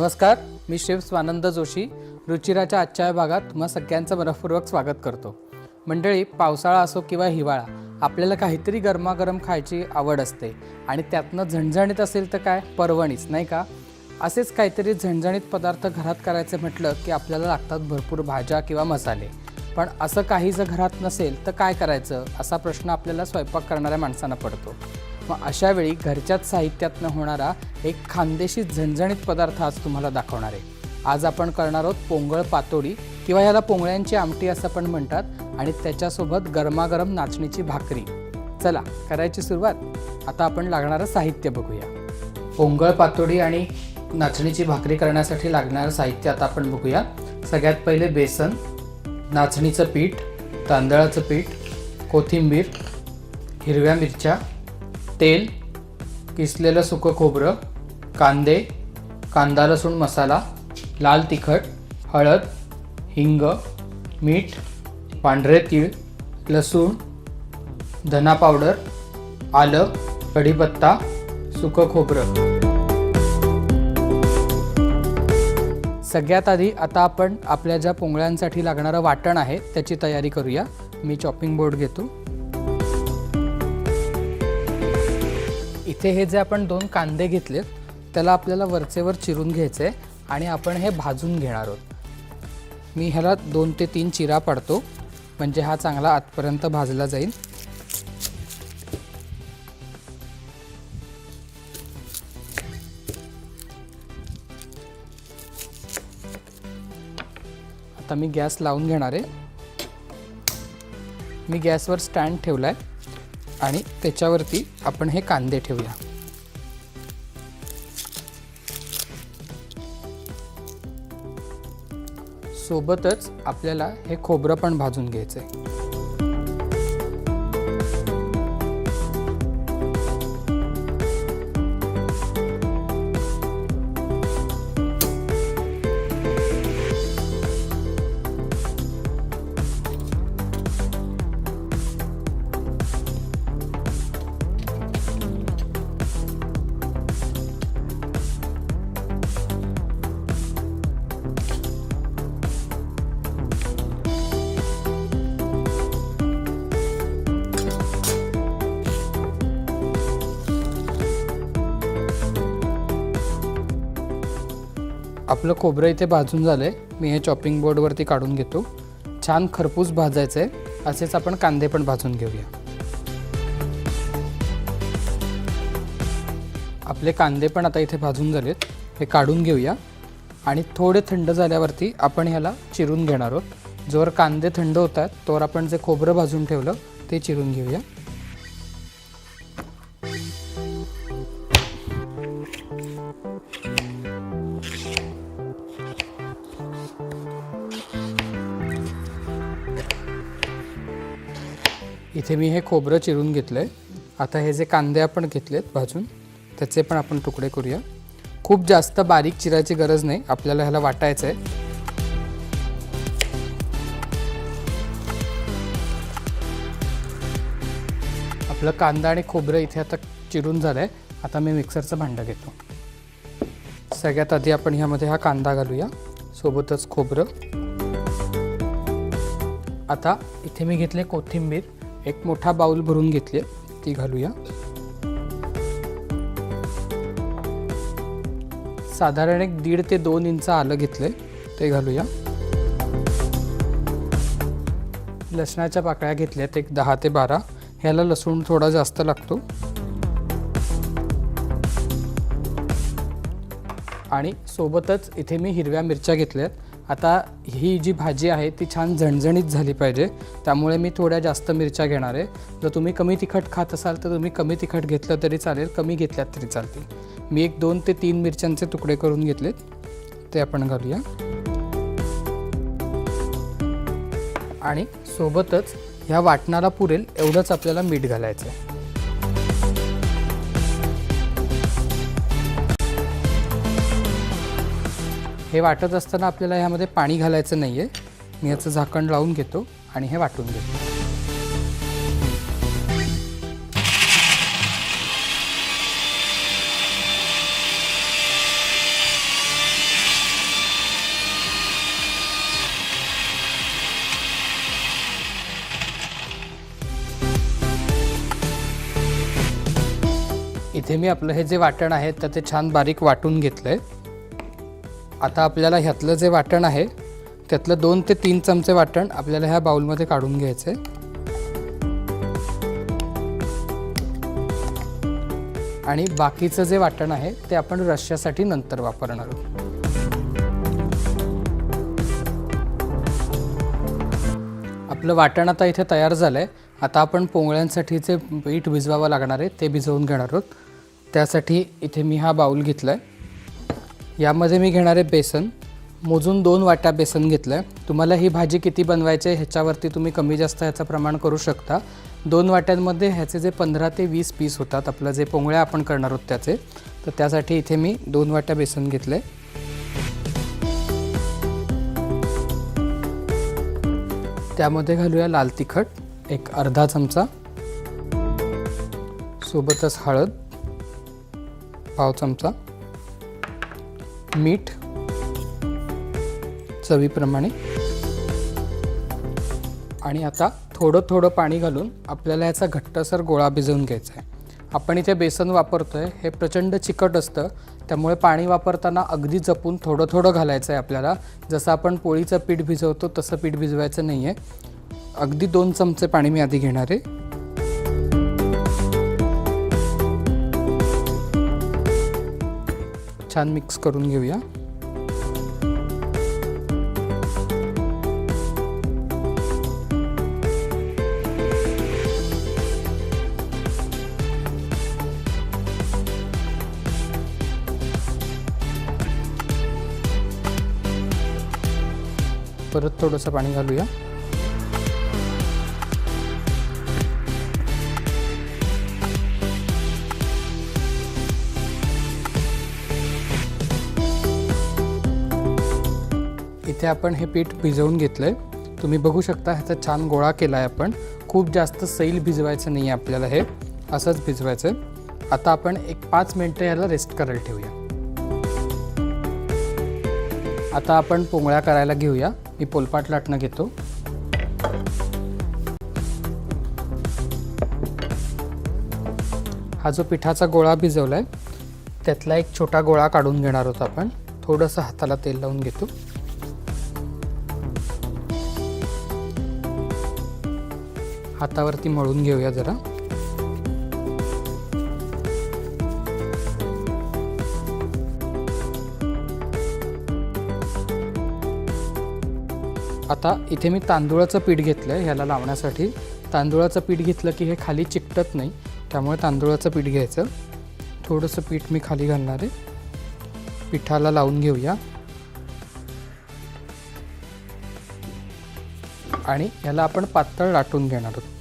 नमस्कार मी शिव स्वानंद जोशी रुचिराच्या आजच्या या भागात तुम्हा सगळ्यांचं मनपूर्वक स्वागत करतो. मंडळी पावसाळा असो किंवा हिवाळा आपल्याला काहीतरी गरमागरम खायची आवड असते आणि त्यातनं झणझणीत असेल तर काय? परवणीच नाही का? असेच काहीतरी झणझणीत पदार्थ घरात करायचे म्हटलं की आपल्याला लागतात भरपूर भाज्या किंवा मसाले. पण असं काही जर घरात नसेल तर काय करायचं? असा प्रश्न आपल्याला स्वयंपाक करणाऱ्या माणसांना पडतो. मग अशा वेळी घरच्याच साहित्यातनं होणारा एक खानदेशी झणझणीत पदार्थ आज तुम्हाला दाखवणार आहे. आज आपण करणार आहोत पोंगळ पातोडी किंवा ह्याला पोंगळ्यांची आमटी असं पण म्हणतात आणि त्याच्यासोबत गरमागरम नाचणीची भाकरी. चला करायची सुरुवात. आता आपण लागणारं साहित्य बघूया. पोंगळ पातोडी आणि नाचणीची भाकरी करण्यासाठी लागणारं साहित्य आता आपण बघूया. सगळ्यात पहिले बेसन नाचणीचं पीठ तांदळाचं पीठ कोथिंबीर हिरव्या मिरच्या तेल किसलेलं सुकं खोबरं कांदे कांदा लसूण मसाला लाल तिखट हळद हिंग मीठ पांढरे तीळ लसूण धना पावडर आलं कढीपत्ता सुकं खोबरं. सगळ्यात आधी आता आपण आपल्या ज्या पोंगळ्यांसाठी लागणारं वाटण आहे त्याची तयारी करूया. मी चॉपिंग बोर्ड घेतो. इथे हे जे आपण दोन कांदे घेतलेत त्याला आपल्याला वरचेवर चिरून घ्यायचं आहे आणि आपण हे भाजून घेणार आहोत. मी ह्याला दोन ते तीन चिरा पाडतो म्हणजे हा चांगला आतपर्यंत भाजला जाईल. आता मी गॅस लावून घेणार आहे. मी गॅसवर स्टँड ठेवला आहे आणि त्याच्यावरती आपण हे कांदे ठेवूया. सोबतच आपल्याला हे खोबरं पण भाजून घ्यायचं आहे आपलं खोबरं इथे भाजून झालं आहे मी हे चॉपिंग बोर्डवरती काढून घेतो. छान खरपूस भाजायचं आहे असेच आपण कांदे पण भाजून घेऊया. आपले कांदे पण आता इथे भाजून झालेत. हे काढून घेऊया. आणि थोडे थंड झाल्यावरती आपण ह्याला चिरून घेणार आहोत. जोवर कांदे थंड होतात तोवर आपण जे खोबरं भाजून ठेवलं ते चिरून घेऊया. इथे मी हे खोबरं चिरून घेतलं आहे आता हे जे कांदे आपण घेतलेत भाजून त्याचे पण आपण तुकडे करूया. खूप जास्त बारीक चिरायची गरज नाही आपल्याला ह्याला वाटायचं आहे आपलं कांदा आणि खोबरं इथे आता चिरून झालं आहे आता मी मिक्सरचं भांडं घेतो. सगळ्यात आधी आपण ह्यामध्ये हा कांदा घालूया. सोबतच खोबरं. आता इथे मी घेतले कोथिंबीर. एक मोठा बाऊल भरून घेतली ती घालूया. साधारण एक दीड ते दोन इंच आलं घेतले ते घालूया. लसणाच्या पाकळ्या घेतल्यात एक दहा ते बारा. ह्याला लसूण थोडा जास्त लागतो. आणि सोबतच इथे मी हिरव्या मिरच्या घेतल्यात. आता ही जी भाजी आहे ती छान झणझणीत झाली पाहिजे. त्यामुळे मी थोड्या जास्त मिरच्या घेणार आहे. जर तुम्ही कमी तिखट खात असाल तर तुम्ही कमी तिखट घेतलं तरी चालेल कमी घेतल्यात तरी चालतील. मी एक दोन ते तीन मिरच्यांचे तुकडे करून घेतलेत. ते आपण घालूया. आणि सोबतच ह्या वाटणाला पुरेल एवढंच आपल्याला मीठ घालायचं आहे हे वाटत असताना आपल्याला ह्यामध्ये पाणी घालायचं नाही आहे मी याचं झाकण लावून घेतो आणि हे वाटून घेतो. इथे मी आपलं हे जे वाटण आहे तर ते छान बारीक वाटून घेतलं आहे आता आपल्याला ह्यातलं जे वाटण आहे त्यातलं दोन ते तीन चमचे वाटण आपल्याला ह्या बाउलमध्ये काढून घ्यायचं आहे आणि बाकीचं जे वाटण आहे ते आपण रश्श्यासाठी नंतर वापरणार आहोत. आपलं वाटण आता इथे तयार झालं आहे आता आपण पोंगळ्यांसाठी जे पीठ भिजवावं लागणार आहे ते भिजवून घेणार आहोत. त्यासाठी इथे मी हा बाऊल घेतला आहे यामध्ये मी घेणार आहे बेसन मोजून दोन वाट्या बेसन घेतलं आहे तुम्हाला ही भाजी किती बनवायची आहे ह्याच्यावरती तुम्ही कमी जास्त ह्याचं प्रमाण करू शकता. दोन वाट्यांमध्ये ह्याचे जे पंधरा ते वीस पीस होतात आपलं जे पोंगळ्या आपण करणार आहोत त्याचे. तर त्यासाठी इथे मी दोन वाट्या बेसन घेतलं आहे त्यामध्ये घालूया लाल तिखट एक अर्धा चमचा. सोबतच हळद पाव चमचा. मीठ चवीप्रमाणे. आणि आता थोडं थोडं पाणी घालून आपल्याला याचा घट्टसर गोळा भिजवून घ्यायचा आहे. आपण इथे बेसन वापरतो आहे हे प्रचंड चिकट असतं. त्यामुळे पाणी वापरताना अगदी जपून थोडं थोडं घालायचं आहे आपल्याला. जसं आपण पोळीचं पीठ भिजवतो तसं पीठ भिजवायचं नाही आहे अगदी दोन चमचे पाणी मी आधी घेणार आहे. छान मिक्स करून घेऊया. परत थोडंसं पाणी घालूया. इथे आपण हे पीठ भिजवून घेतलं आहे तुम्ही बघू शकता ह्याचा छान गोळा केला आहे आपण. खूप जास्त सैल भिजवायचं नाही आहे आपल्याला हे. असंच भिजवायचं आहे आता आपण एक पाच मिनटं याला रेस्ट करायला ठेवूया. आता आपण पोंगळ्या करायला घेऊया. मी पोलपाट लाटणं घेतो. हा जो पिठाचा गोळा भिजवला आहे त्यातला एक छोटा गोळा काढून घेणार होता आपण. थोडंसं हाताला तेल लावून घेतो. हातावरती मळून घेऊया जरा. आता इथे मी तांदूळाचं पीठ घेतलं आहे ह्याला लावण्यासाठी. तांदूळाचं पीठ घेतलं की हे खाली चिकटत नाही त्यामुळे तांदूळाचं पीठ घ्यायचं. थोडंसं पीठ मी खाली घालणार आहे. पिठाला लावून घेऊया. आणि याला आपण पातळ लाटून घेणार आहोत.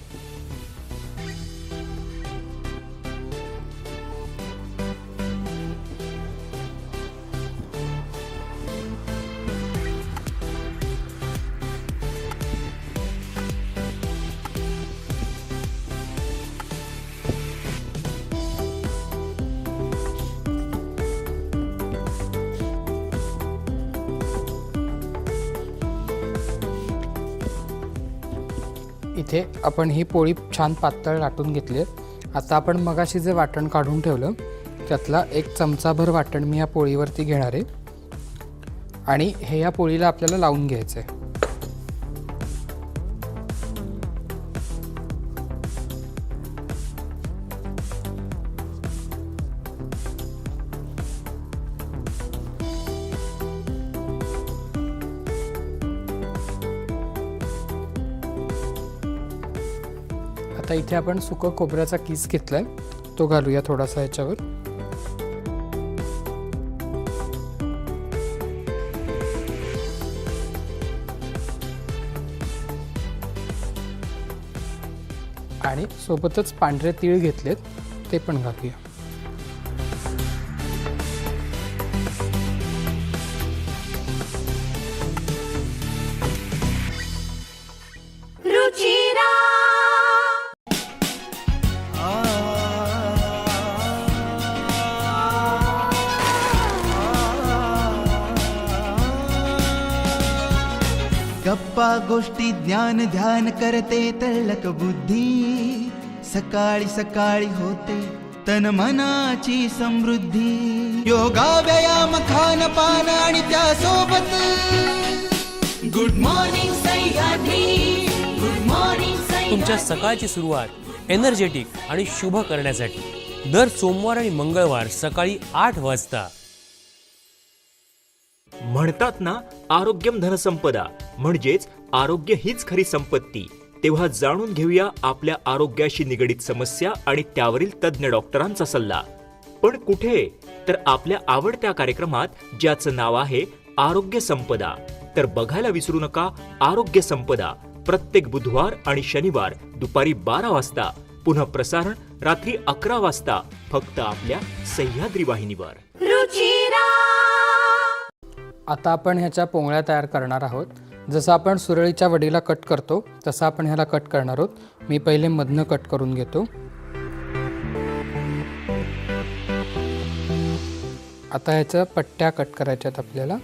इथे आपण ही पोळी छान पातळ लाटून घेतली आहे. आता आपण मगाशी जे वाटण काढून ठेवलं त्यातला एक चमचाभर वाटण मी या पोळीवरती घेणार आहे. आणि हे या पोळीला आपल्याला लावून घ्यायचं आहे आता इथे आपण सुकं खोबऱ्याचा किस घेतलाय. तो घालूया थोडासा ह्याच्यावर आणि सोबतच पांढरे तीळ घेतलेत ते पण घालूया. ज्ञान ध्यान करते तळक बुद्धी. सकाळी सकाळी होते तन मनाची समृद्धी. योगा व्यायाम खान पान आणि त्यासोबत good morning Sahyadri. Good morning तुमच्या सकाळची सुरुवात एनर्जेटिक आणि शुभ करण्यासाठी. दर सोमवार आणि मंगळवार सकाळी आठ वाजता. म्हणतात ना आरोग्यम धनसंपदा. म्हणजेच आरोग्य हीच खरी संपत्ती. तेव्हा जाणून घेऊया आपल्या आरोग्याशी निगडीत समस्या आणि त्यावरील तज्ज्ञ डॉक्टरांचा सल्ला. पण कुठे? तर आपल्या आवडत्या कार्यक्रमात ज्याचं नाव आहे आरोग्य संपदा. तर बघायला विसरू नका आरोग्य संपदा. प्रत्येक बुधवार आणि शनिवार दुपारी बारा वाजता. पुन्हा प्रसारण रात्री अकरा वाजता फक्त आपल्या सह्याद्री वाहिनीवर. आता आपण ह्याच्या पोंगळ्या तयार करणार आहोत. जसं आपण सुरळीच्या वडीला कट करतो तसं आपण ह्याला कट करणार आहोत. मी पहिले मधनं कट करून घेतो. आता ह्याच्या पट्ट्या कट करायच्यात आपल्याला.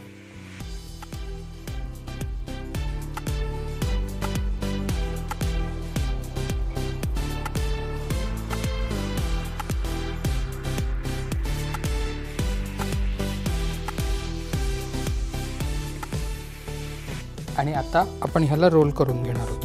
आता आपण ह्याला रोल करून घेणार आहोत.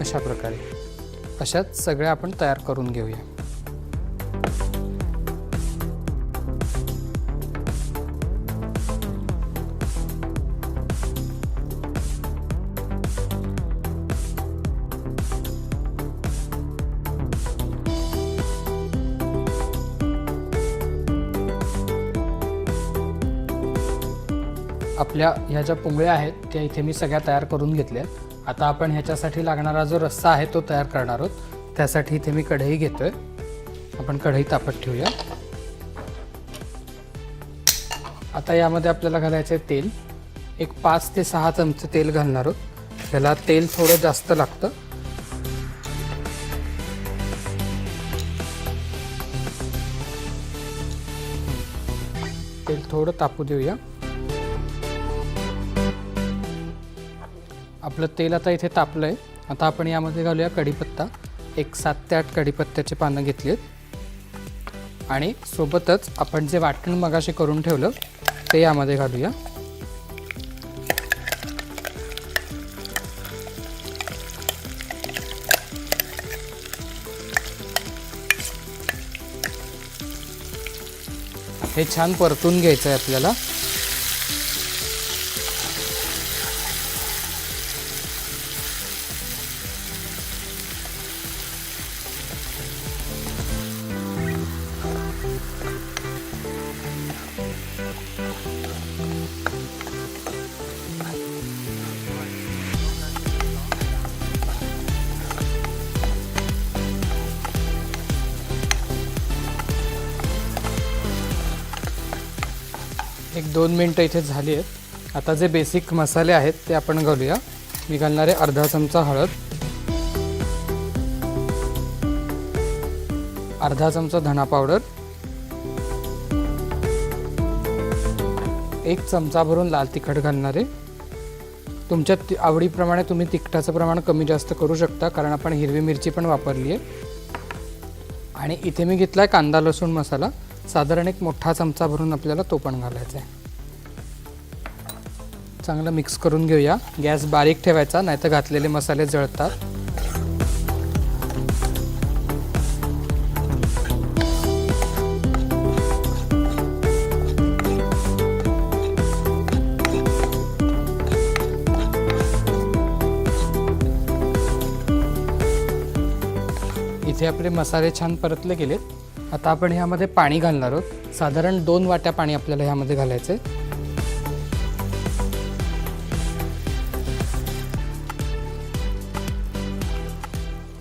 अशा प्रकारे. अशाच सगळ्या आपण तयार करून घेऊया. ह्या ह्या ज्या पुंगळ्या आहेत त्या इथे मी सगळ्या तयार करून घेतल्या आता आपण ह्याच्यासाठी लागणारा जो रस्सा आहे तो तयार करणार आहोत. त्यासाठी इथे मी कढई घेतोय. आपण कढई तापत ठेवूया. आता यामध्ये आपल्याला घालायचं आहे तेल. एक पाच ते सहा चमचे तेल घालणार आहोत. ह्याला तेल थोडं जास्त लागतं. तेल थोडं तापू देऊया. आपलं तेल आता इथे तापलं आहे आता आपण यामध्ये घालूया कढीपत्ता. एक सात ते आठ कढीपत्त्याची पानं घेतली आहेत. आणि सोबतच आपण जे वाटण मगाशी करून ठेवलं ते यामध्ये घालूया. हे छान परतून घ्यायचं आहे आपल्याला. दोन मिनटं इथे झाली आहेत. आता जे बेसिक मसाले आहेत ते आपण घालूया. मी घालणार आहे अर्धा चमचा हळद. अर्धा चमचा धणा पावडर एक चमचा भरून लाल तिखट घालणार. आहे तुमच्या ति- आवडीप्रमाणे तुम्ही तिखटाचं प्रमाण कमी जास्त करू शकता कारण आपण हिरवी मिरची पण वापरली आहे आणि इथे मी घेतला आहे कांदा लसूण मसाला. साधारण एक मोठा चमचा भरून आपल्याला तो पण घालायचा आहे. चांगलं मिक्स करून घेऊया. गॅस बारीक ठेवायचा नाहीतर घातलेले मसाले जळतात. इथे आपले मसाले छान परतले गेलेत. आता आपण ह्यामध्ये पाणी घालणार आहोत. साधारण दोन वाट्या पाणी आपल्याला ह्यामध्ये घालायचं आहे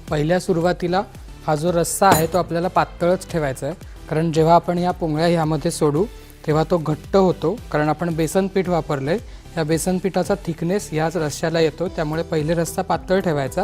पहिल्या सुरुवातीला हा जो रस्सा आहे तो आपल्याला पातळच ठेवायचा आहे कारण जेव्हा आपण या पोंगळ्या ह्यामध्ये सोडू तेव्हा तो घट्ट होतो. कारण आपण बेसन पीठ वापरलं आहे या बेसन पिठाचा थिकनेस ह्याच रस्स्याला येतो. त्यामुळे पहिले रस्सा पातळ ठेवायचा.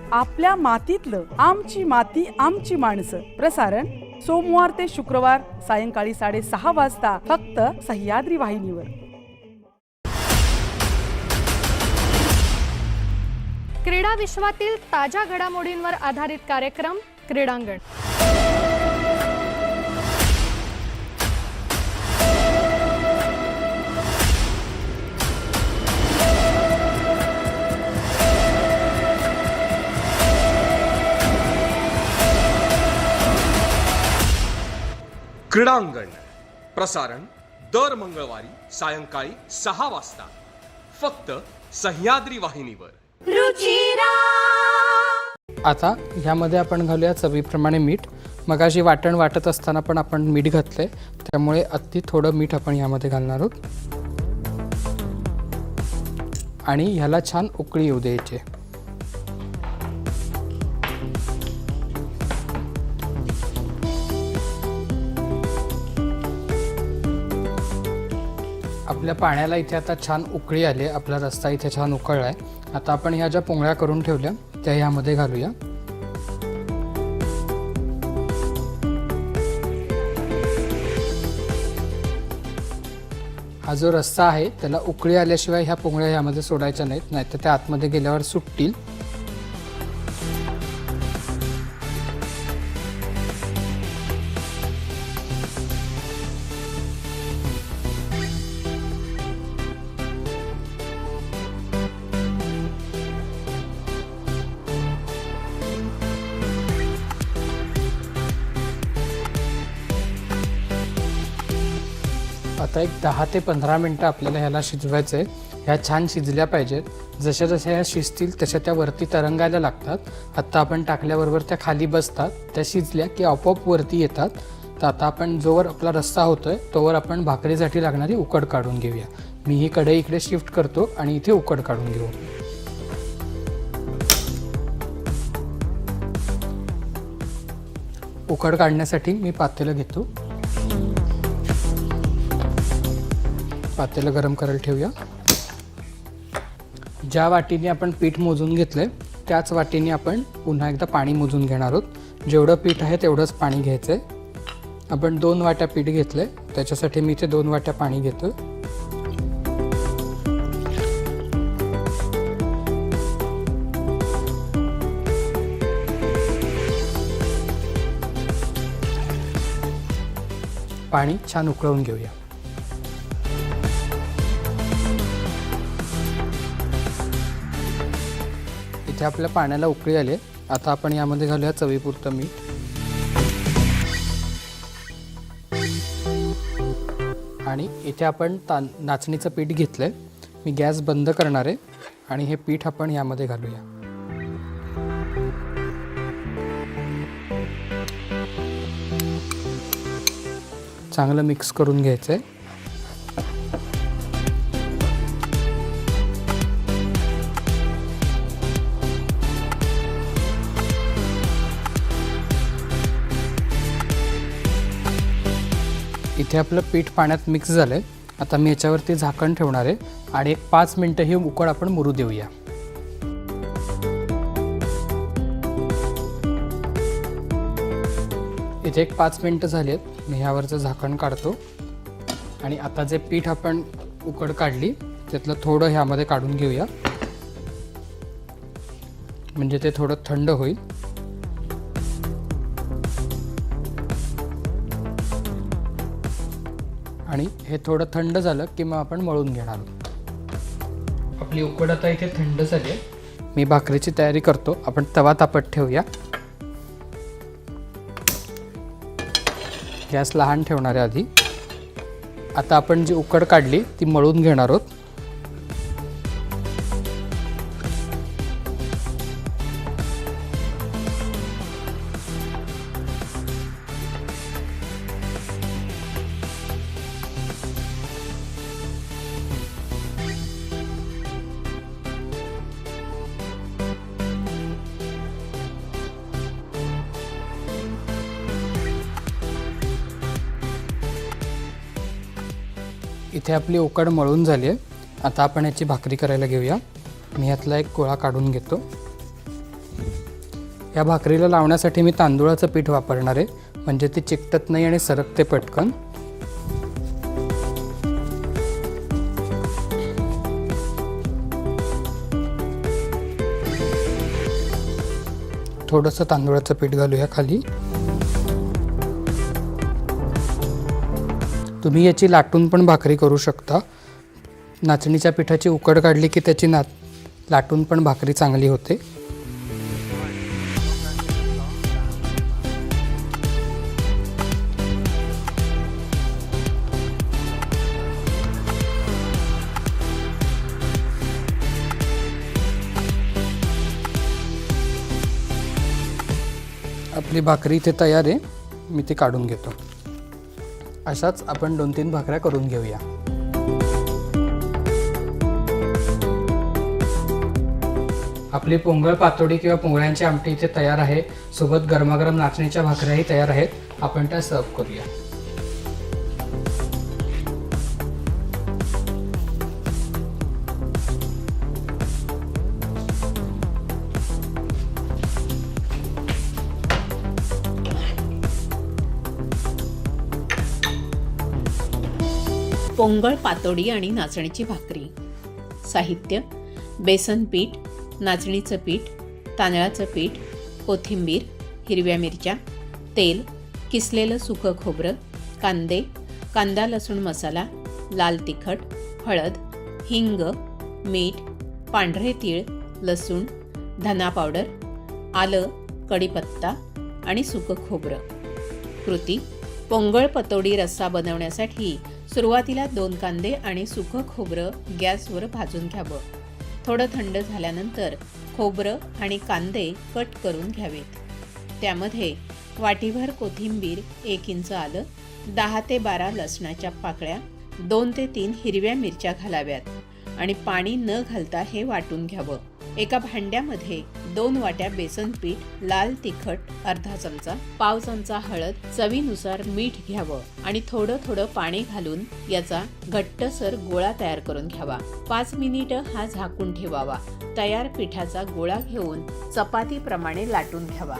आपल्या मातीतलं आमची माती आमची माणसं. प्रसारण सोमवार ते शुक्रवार सायंकाळी साडेसहा वाजता फक्त सह्याद्री वाहिनीवर. क्रीडा विश्वातील ताज्या घडामोडींवर आधारित कार्यक्रम क्रीडांगण. क्रीडांगण. प्रसारण दर मंगळवारी सायंकाळी सहा वाजता. फक्त सह्याद्री वाहिनीवर. आता ह्यामध्ये आपण घालूया चवीप्रमाणे मीठ. मगाशी वाटण वाटत असताना पण आपण मीठ घातलंय. त्यामुळे अति थोडं मीठ आपण ह्यामध्ये घालणार आहोत. आणि ह्याला छान उकळी येऊ द्यायची आपल्या पाण्याला इथे आता छान उकळी आली आहे. आपला रस्ता इथे छान उकळला आहे. आता आपण ह्या ज्या पोंगळ्या करून ठेवल्या त्या ह्यामध्ये घालूया. हा जो रस्ता आहे त्याला उकळी आल्याशिवाय ह्या पोंगळ्या ह्यामध्ये सोडायच्या नाहीत. नाहीतर त्या आतमध्ये गेल्यावर सुटतील. आता एक दहा ते पंधरा मिनटं आपल्याला ह्याला शिजवायचं आहे. ह्या छान शिजल्या पाहिजेत. जशा जशा ह्या शिजतील तशा त्या वरती तरंगायला लागतात. आत्ता आपण टाकल्याबरोबर त्या खाली बसतात. त्या शिजल्या की आपोआप वरती येतात. तर आता आपण जोवर आपला रस्सा होतोय तोवर आपण भाकरीसाठी लागणारी उकड काढून घेऊया. मी ही कढई इकडे शिफ्ट करतो आणि इथे उकड काढून घेऊ. उकड काढण्यासाठी मी पातेलं घेतो. पातेलं गरम करायला ठेवूया. ज्या वाटीने आपण पीठ मोजून घेतलंय त्याच वाटीने आपण पुन्हा एकदा पाणी मोजून घेणार आहोत. जेवढं पीठ आहे तेवढंच पाणी घ्यायचं आहे आपण दोन वाट्या पीठ घेतलंय त्याच्यासाठी मी इथे दोन वाट्या पाणी घेतो पाणी छान उकळवून घेऊया. इथे आपल्या पाण्याला उकळी आली आहे. आता आपण यामध्ये घालूया चवीपुरतं मीठ. आणि इथे आपण ता नाचणीचं पीठ घेतलं आहे मी गॅस बंद करणार आहे. आणि हे पीठ आपण यामध्ये घालूया. चांगलं मिक्स करून घ्यायचं आहे इथे आपलं पीठ पाण्यात मिक्स झालं आहे आता मी याच्यावरती झाकण ठेवणार आहे आणि एक पाच मिनटं ही उकड आपण मुरू देऊया. इथे एक पाच मिनटं झाली आहेत. मी ह्यावरचं झाकण काढतो. आणि आता जे पीठ आपण उकड काढली त्यातलं थोडं ह्यामध्ये काढून घेऊया. म्हणजे ते थोडं थंड होईल. आणि हे थोडं थंड झालं की मग आपण मळून घेणार आहोत. आपली उकड आता इथे थंड झाली. आहे मी भाकरीची तयारी करतो. आपण तवा तापत ठेवूया. गॅस लहान ठेवणार आहे आधी. आता आपण जी उकड काढली ती मळून घेणार आहोत. इथे आपली उकड मळून झाली आहे. आता आपण याची भाकरी करायला घेऊया. मी यातला एक गोळा काढून घेतो. या भाकरीला लावण्यासाठी मी तांदूळाचं पीठ वापरणार आहे. म्हणजे ती चिकटत नाही आणि सरकते पटकन. थोडंसं तांदूळाचं पीठ घालूया खाली. तुम्ही याची लाटून पण भाकरी करू शकता. नाचणीच्या पिठाची उकड काढली की त्याची ना लाटून पण भाकरी चांगली होते. आपली भाकरी इथे तयार आहे. मी ती काढून घेतो. अशाच आपण दोन तीन भाकऱ्या करून घेऊया. आपली पोंगळ पातोडी किंवा पोंगळ्यांची आमटी इथे तयार आहे. सोबत गरमागरम नाचणीच्या भाकऱ्याही तयार आहेत. आपण त्या सर्व करूया. पोंगळ पातोडी आणि नाचणीची भाकरी. साहित्य बेसन पीठ नाचणीचं पीठ तांदळाचं पीठ कोथिंबीर हिरव्या मिरच्या तेल किसलेलं सुकं खोबरं कांदे कांदा लसूण मसाला लाल तिखट हळद हिंग मीठ पांढरे तीळ लसूण धना पावडर आलं कढीपत्ता आणि सुकं खोबरं. कृती पोंगळ पतोडी रस्सा बनवण्यासाठी सुरुवातीला दोन कांदे आणि सुकं खोबरं गॅसवर भाजून घ्यावं. थोडं थंड झाल्यानंतर खोबरं आणि कांदे कट करून घ्यावेत. त्यामध्ये वाटीभर कोथिंबीर एक इंच आलं दहा ते बारा लसणाच्या पाकळ्या दोन ते तीन हिरव्या मिरच्या घालाव्यात आणि पाणी न घालता हे वाटून घ्यावं. एका भांड्यामध्ये दोन वाट्या बेसन पीठ लाल तिखट अर्धा चमचा पाव चमचा हळद चवीनुसार मीठ घ्यावं आणि थोडं थोडं पाणी घालून याचा घट्टसर गोळा तयार करून घ्यावा. पाच मिनिटं हा झाकून ठेवावा. तयार पिठाचा गोळा घेऊन चपातीप्रमाणे लाटून घ्यावा.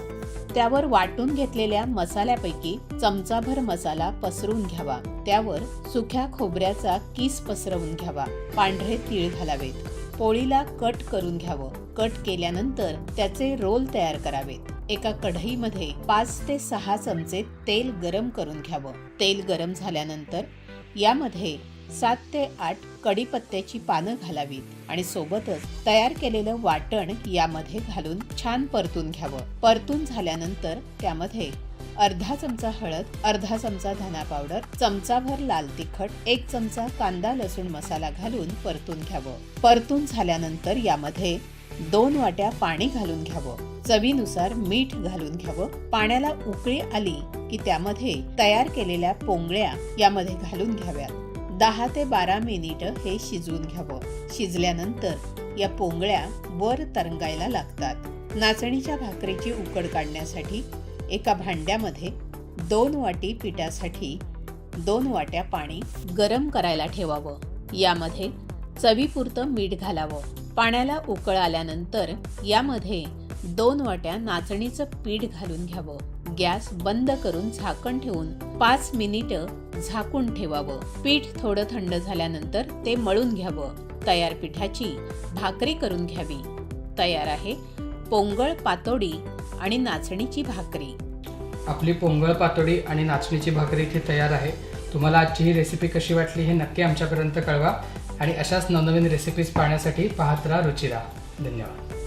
त्यावर वाटून घेतलेल्या मसाल्यापैकी चमचाभर मसाला पसरून घ्यावा. त्यावर सुक्या खोबऱ्याचा किस पसरवून घ्यावा. पांढरे तीळ घालावेत. पोळीला कट करून घ्यावं. कट केल्यानंतर त्याचे रोल तयार करावेत. एका कढईमध्ये पाच ते सहा चमचे तेल गरम करून घ्यावं. तेल गरम झाल्यानंतर यामध्ये सात ते आठ कडीपत्त्याची पानं घालावीत आणि सोबतच तयार केलेलं वाटण यामध्ये घालून छान परतून घ्यावं. परतून झाल्यानंतर त्यामध्ये अर्धा चमचा हळद अर्धा चमचा धना पावडर चमचाभर लाल तिखट एक चमचा कांदा लसूण मसाला घालून परतून घ्यावं. परतून झाल्यानंतर यामध्ये दोन वाट्या पाणी घालून घ्यावं. चवीनुसार मीठ घालून घ्यावं. पाण्याला उकळी आली की त्यामध्ये तयार केलेल्या पोंगळ्या यामध्ये घालून घ्याव्यात. दहा ते बारा मिनिट हे शिजवून घ्यावं. शिजल्यानंतर या पोंगळ्या वर तरंगायला लागतात. नाचणीच्या भाकरीची उकड काढण्यासाठी एका भांड्यामध्ये दोन वाटी पिठासाठी दोन वाट्या पाणी गरम करायला ठेवावं. यामध्ये चवीपुरतं मीठ घालावं. पाण्याला उकळ आल्यानंतर यामध्ये दोन वाट्या नाचणीचं पीठ घालून घ्यावं. गॅस बंद करून झाकण ठेवून पाच मिनिटं झाकून ठेवावं. पीठ थोडं थंड झाल्यानंतर ते मळून घ्यावं. तयार पिठाची भाकरी करून घ्यावी. तयार आहे पोंगळ पातोडी आणि नाचणीची भाकरी. आपली पोंगळ पातोडी आणि नाचणीची भाकरी इथे तयार आहे. तुम्हाला आजची ही रेसिपी कशी वाटली हे नक्की आमच्यापर्यंत कळवा आणि अशाच नवनवीन रेसिपीज पाहण्यासाठी पाहत राहा रुचिरा. धन्यवाद.